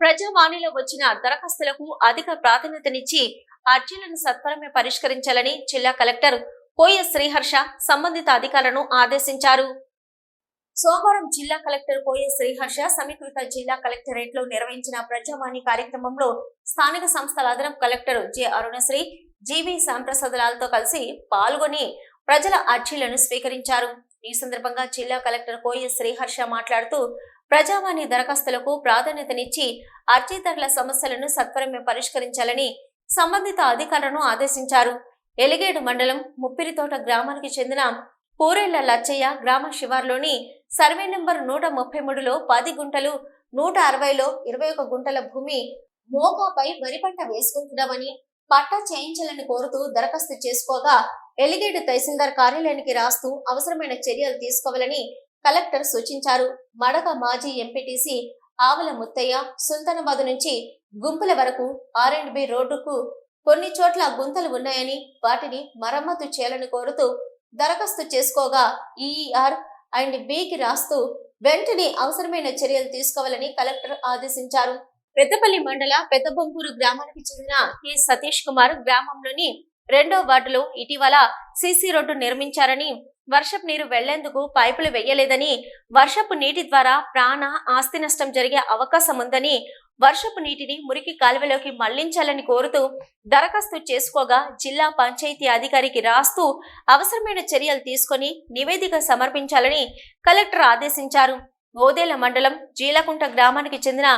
ప్రజావాణిలో వచ్చిన దరఖాస్తులకు అధిక ప్రాధాన్యతనిచ్చి అర్జీలను సత్వరమే పరిష్కరించాలని జిల్లా కలెక్టర్ కోయ శ్రీహర్ష సంబంధిత అధికారులను ఆదేశించారు. సోమవారం జిల్లా కలెక్టర్ కోయ శ్రీహర్ష సమీకృత జిల్లా కలెక్టరేట్లో నిర్వహించిన ప్రజావాణి కార్యక్రమంలో స్థానిక సంస్థల అదనపు collector J Arunasri G V శ్యాంప్రసాద్తో కలిసి పాల్గొని ప్రజల అర్జీలను స్వీకరించారు. ఈ సందర్భంగా జిల్లా కలెక్టర్ కోయ శ్రీహర్ష మాట్లాడుతూ ప్రజావాణి దరఖాస్తులకు ప్రాధాన్యతనిచ్చి అర్జీదారుల సమస్యలను సత్వరమే పరిష్కరించాలని సంబంధిత అధికారులను ఆదేశించారు. ఎలిగేడు మండలం ముప్పిరితోట గ్రామానికి చెందిన పూరేళ్ళ లచ్చయ్య గ్రామ శివార్లోని సర్వే నెంబర్ నూట ముప్పై మూడులో పది గుంటలు నూట అరవైలో ఇరవై ఒక గుంటల భూమి మోకాపై వరి పంట వేసుకుంటున్నామని పట్టా చేయించాలని కోరుతూ దరఖాస్తు చేసుకోగా ఎలిగేడు తహసీల్దార్ కార్యాలయానికి రాస్తూ అవసరమైన చర్యలు తీసుకోవాలని కలెక్టర్ సూచించారు. మడక మాజీ ఎంపీటీసీ ఆవల ముత్తయ్య సుల్తానాబాద్ నుంచి గుంపుల వరకు ఆర్ అండ్ బి రోడ్డుకు కొన్ని చోట్ల గుంతలు ఉన్నాయని వాటిని మరమ్మతు చేయాలని కోరుతూ దరఖాస్తు చేసుకోగా ఈఈఆర్ అండ్ బికి రాస్తూ వెంటనే అవసరమైన చర్యలు తీసుకోవాలని కలెక్టర్ ఆదేశించారు. పెద్దపల్లి మండల పెద్దబొంకూరు గ్రామానికి చెందిన కె. సతీష్ కుమార్ గ్రామంలోని రెండో వార్డులో ఇటీవల సీసీ రోడ్డు నిర్మించారని వర్షపు నీరు వెళ్ళేందుకు పైపులు వేయలేదని వర్షపు నీటి ద్వారా ప్రాణ ఆస్తి నష్టం జరిగే అవకాశం ఉందని వర్షపు నీటిని మురికి కాలువలోకి మళ్ళించాలని కోరుతూ దరఖాస్తు చేసుకోగా జిల్లా పంచాయతీ అధికారికి రాస్తూ అవసరమైన చర్యలు తీసుకొని నివేదిక సమర్పించాలని కలెక్టర్ ఆదేశించారు. ఓదేల మండలం జీలకుంట గ్రామానికి చెందిన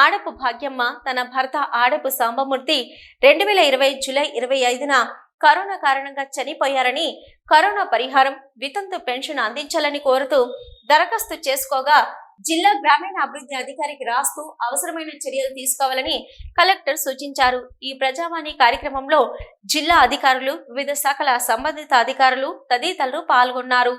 ఆడపు భాగ్యమ్మ తన భర్త ఆడపు సాంబమూర్తి రెండు వేల ఇరవై జూలై ఇరవై ఐదున కరోనా కారణంగా చనిపోయారని కరోనా పరిహారం వితంతు పెన్షన్ అందించాలని కోరుతూ దరఖాస్తు చేసుకోగా జిల్లా గ్రామీణ అభివృద్ధి అధికారికి రాస్తూ అవసరమైన చర్యలు తీసుకోవాలని కలెక్టర్ సూచించారు. ఈ ప్రజావాణి కార్యక్రమంలో జిల్లా అధికారులు వివిధ శాఖల సంబంధిత అధికారులు తదితరులు పాల్గొన్నారు.